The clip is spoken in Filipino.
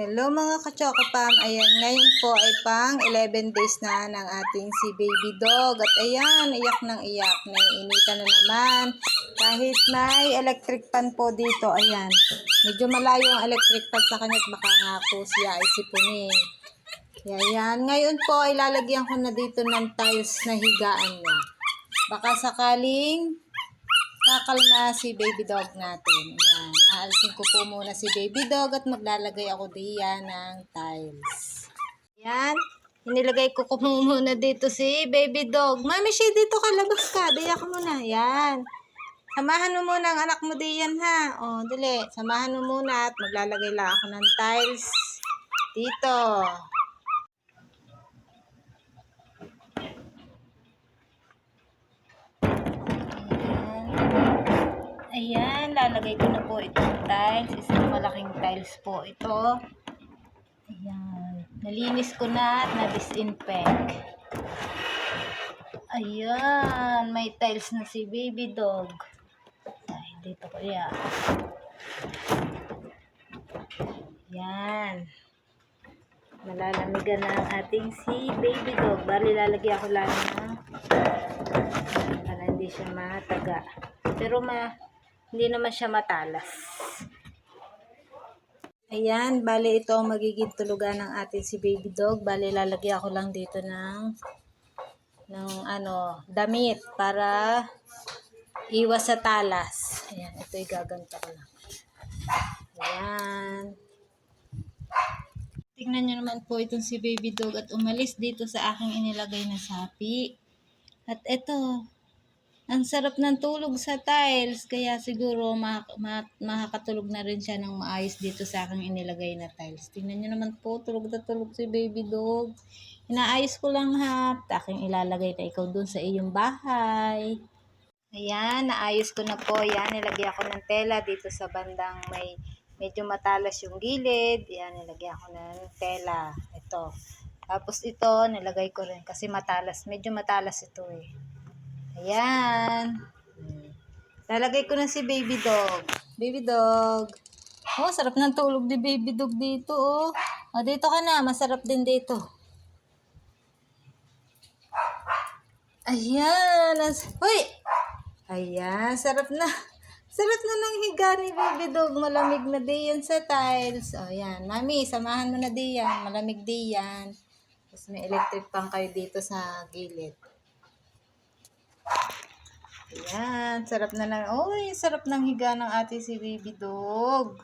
Hello mga kachokopam. Ayan, ngayon po ay pang 11 days na ng ating si baby dog. At ayan, iyak ng iyak. Naiinitan na naman. Kahit may electric fan po dito, ayan. Medyo malayo ang electric fan sa kanya at baka nga po siya ay sipunin. Kaya yan. Ngayon po ay lalagyan ko na dito ng tiles na higaan niya. Baka sakaling kakalma si baby dog natin. Ayan. Aalisin ko po muna si baby dog at maglalagay ako diyan ng tiles. Ayan. Inilagay ko ko muna dito si baby dog. Mami, siya dito ka. Labas ka. Diya ka muna. Ayan. Samahan mo muna ang anak mo diyan ha. O, dali. Samahan mo muna at maglalagay lang ako ng tiles dito. Ayan, lalagay ko na po itong tiles. Isang malaking tiles po ito. Ayan. Nalinis ko na at na-disinfect. Ayan, may tiles na si baby dog. Ay, dito ko yan. Yan. Malalamigan na ang ating si baby dog. Bali, lalagyan ko lang na para hindi siya mataga. Pero ma, hindi naman siya matalas. Ayan, bali ito ang magiging tulugan ng ating si baby dog. Bali, lalagyan ko lang dito ng ng ano, damit para iwas sa talas. Ayan, ito igaganto ko lang. Ayan. Tingnan nyo naman po itong si baby dog at umalis dito sa aking inilagay na sapi. At ito, ang sarap ng tulog sa tiles, kaya siguro ma- ma- makakatulog na rin siya ng maayos dito sa aking inilagay na tiles. Tingnan nyo naman po, tulog na tulog si baby dog. Inaayos ko lang ha, aking ilalagay na ikaw dun sa iyong bahay. Ayan, naayos ko na po. Yan, nilagyan ko ng tela dito sa bandang may medyo matalas yung gilid. Yan, nilagyan ko ng tela. Ito. Tapos ito, nilagay ko rin kasi matalas. Medyo matalas ito eh. Ayan. Lalagay ko na si baby dog. Baby dog. Oh, sarap ng tulog ni baby dog dito, oh. Oh, dito ka na. Masarap din dito. Ayan. Hoy! Ayan, sarap na. Sarap na ng higa ni baby dog. Malamig na di yan sa tiles. O, yan. Mami, samahan mo na di yan. Malamig di yan. Tapos may electric pan kayo dito sa gilid. Ayan, sarap na lang. Uy, sarap ng higa ng ate si baby dog.